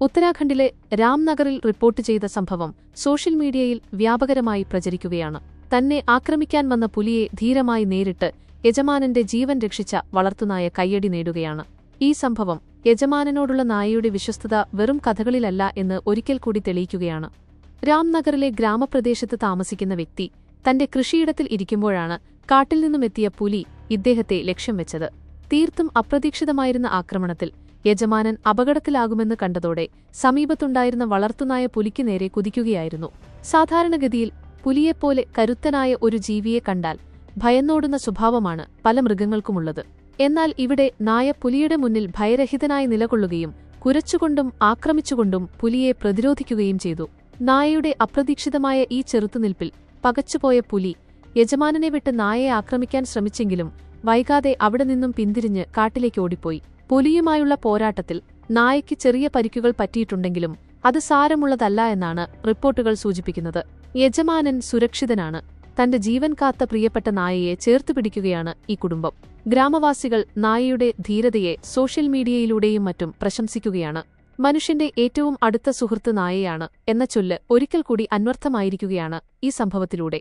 ഉത്തരാഖണ്ഡിലെ രാംനഗറിൽ റിപ്പോർട്ട് ചെയ്ത സംഭവം സോഷ്യൽ മീഡിയയിൽ വ്യാപകരമായി പ്രചരിക്കുകയാണ്. തന്നെ ആക്രമിക്കാൻ വന്ന പുലിയെ ധീരമായി നേരിട്ട് യജമാനന്റെ ജീവൻ രക്ഷിച്ച വളർത്തുനായ കയ്യടി നേടുകയാണ്. ഈ സംഭവം യജമാനനോടുള്ള നായയുടെ വിശ്വസ്തത വെറും കഥകളിലല്ല എന്ന് ഒരിക്കൽ കൂടി തെളിയിക്കുകയാണ്. രാംനഗറിലെ ഗ്രാമപ്രദേശത്ത് താമസിക്കുന്ന വ്യക്തി തന്റെ കൃഷിയിടത്തിൽ ഇരിക്കുമ്പോഴാണ് കാട്ടിൽ നിന്നുമെത്തിയ പുലി ഇദ്ദേഹത്തെ ലക്ഷ്യം വെച്ചത്. തീർത്തും അപ്രതീക്ഷിതമായിരുന്ന ആക്രമണത്തിൽ യജമാനൻ അപകടത്തിലാകുമെന്ന് കണ്ടതോടെ സമീപത്തുണ്ടായിരുന്ന വളർത്തുനായ പുലിക്ക് നേരെ കുതിക്കുകയായിരുന്നു. സാധാരണഗതിയിൽ പുലിയെപ്പോലെ കരുത്തനായ ഒരു ജീവിയെ കണ്ടാൽ ഭയന്നോടുന്ന സ്വഭാവമാണ് പല മൃഗങ്ങൾക്കുമുള്ളത്. എന്നാൽ ഇവിടെ നായ പുലിയുടെ മുന്നിൽ ഭയരഹിതനായി നിലകൊള്ളുകയും കുരച്ചുകൊണ്ടും ആക്രമിച്ചുകൊണ്ടും പുലിയെ പ്രതിരോധിക്കുകയും ചെയ്തു. നായയുടെ അപ്രതീക്ഷിതമായ ഈ ചെറുത്തുനിൽപ്പിൽ പകച്ചുപോയ പുലി യജമാനനെ വിട്ട് നായയെ ആക്രമിക്കാൻ ശ്രമിച്ചെങ്കിലും വൈകാതെ അവിടെ നിന്നും പിന്തിരിഞ്ഞ് കാട്ടിലേക്ക് ഓടിപ്പോയി. പുലിയുമായുള്ള പോരാട്ടത്തിൽ നായയ്ക്ക് ചെറിയ പരിക്കുകൾ പറ്റിയിട്ടുണ്ടെങ്കിലും അത് സാരമുള്ളതല്ല എന്നാണ് റിപ്പോർട്ടുകൾ സൂചിപ്പിക്കുന്നത്. യജമാനൻ സുരക്ഷിതനാണ്. തന്റെ ജീവൻ കാത്ത പ്രിയപ്പെട്ട നായയെ ചേർത്ത് പിടിക്കുകയാണ് ഈ കുടുംബം. ഗ്രാമവാസികൾ നായയുടെ ധീരതയെ സോഷ്യൽ മീഡിയയിലൂടെയും മറ്റും പ്രശംസിക്കുകയാണ്. മനുഷ്യന്റെ ഏറ്റവും അടുത്ത സുഹൃത്ത് നായയാണ് എന്ന ചൊല്ല് ഒരിക്കൽ കൂടി അന്വർത്ഥമായിരിക്കുകയാണ് ഈ സംഭവത്തിലൂടെ.